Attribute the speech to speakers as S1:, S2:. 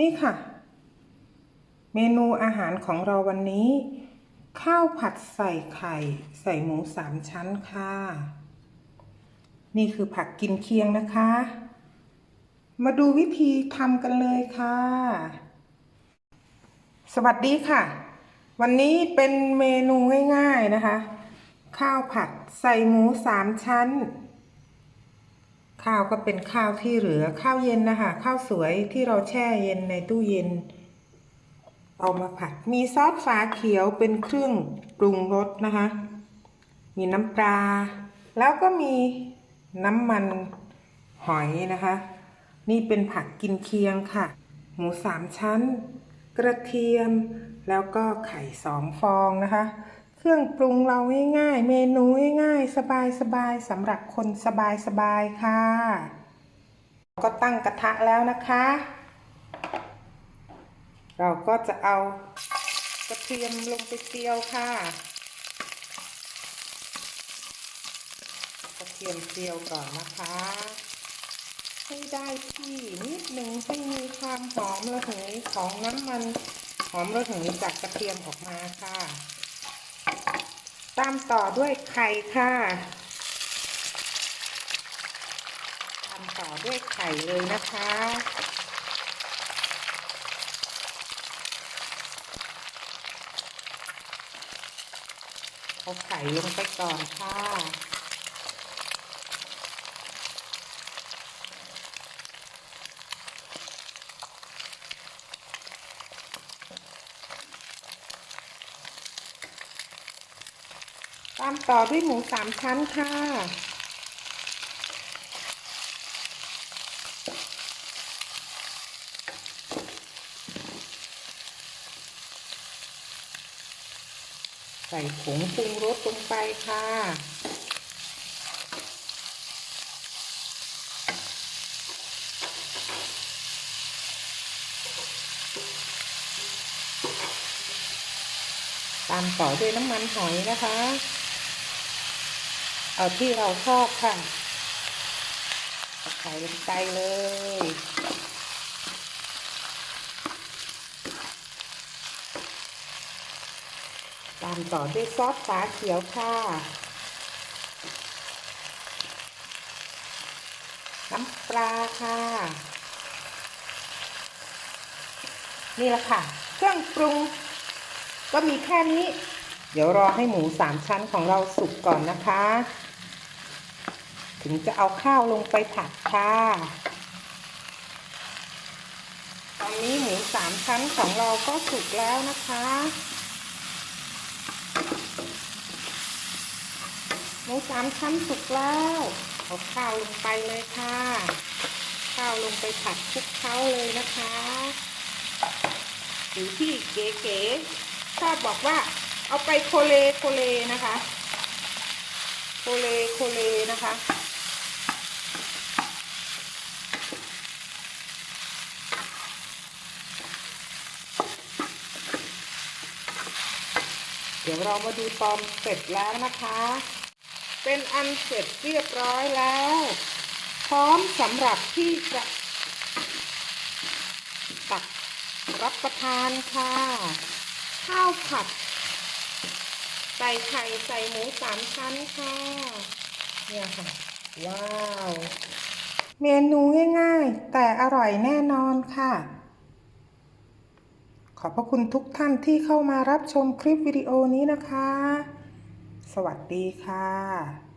S1: นี่ค่ะ เมนูอาหารของเราวันนี้ ข้าวผัดใส่ไข่ ใส่หมูสามชั้นค่ะ นี่คือผักกินเคียงนะคะ มาดูวิธีทำกันเลยค่ะ สวัสดีค่ะ วันนี้เป็นเมนูง่าย ๆนะคะ ข้าวผัดใส่หมูสามชั้น ข้าวก็เป็นข้าวที่เหลือข้าวเย็นนะคะข้าวสวยที่เราแช่เย็นในตู้เย็น เอามาผัด มีซอสฝาเขียวเป็นเครื่องปรุงรสนะคะ มีน้ำปลา แล้วก็มีน้ำมันหอยนะคะ นี่เป็นผักกินเคียงค่ะ หมูสามชั้น กระเทียม แล้วก็ไข่สองฟองนะคะ ครื่องปรุงเราง่ายๆ เมนูง่ายๆ สบายๆสำหรับคนสบายๆ ค่ะ ก็ตั้งกระทะแล้วนะคะ เราก็จะเอากระเทียมลงไปเจียวค่ะ กระเทียมเจียวก่อนนะคะ ให้ได้ที่นิดหนึ่งให้มีความหอมระเหยของน้ำมัน หอมระเหยจากกระเทียมออกมาค่ะ ตามต่อด้วยไข่ค่ะ ตามต่อด้วยไข่เลยนะคะเอาไข่ลงไปก่อนค่ะ ตามต่อด้วยหมูสามชั้นค่ะ ใส่ผงปรุงรสลงไปค่ะตามต่อด้วยน้ำมันหอยนะคะ เอาที่เราชอบค่ะใส่ลงไปเลย ตามต่อด้วยซอสฝาเขียวค่ะ น้ำปลาค่ะ นี่แหละค่ะ เครื่องปรุงก็มีแค่นี้ เดี๋ยวรอให้หมูสามชั้นของเราสุกก่อนนะคะ ถึงจะเอาข้าวลงไปผัดค่ะตอนนี้หมูสามชั้นของเราก็สุกแล้วนะคะ หมูสามชั้นสุกแล้วเอาข้าวลงไปเลยค่ะ ข้าวลงไปผัดคลุกเคล้าเลยนะคะหรือที่เก๋ๆชอบบอกว่า เอาไปโคเลโคเลนะคะ โคเลโคเลนะคะ เดี๋ยวเรามาดูตอนเสร็จแล้วนะคะ เป็นอันเสร็จเรียบร้อยแล้ว พร้อมสำหรับที่จะตักรับประทานค่ะ ข้าวผัด ใส่ไข่ใส่หมูสามชั้นค่ะ เนี่ยค่ะ ว้าว เมนูง่ายๆ แต่อร่อยแน่นอนค่ะ ขอบพระคุณทุกท่านที่เข้ามารับชมคลิปวิดีโอนี้นะคะ สวัสดีค่ะ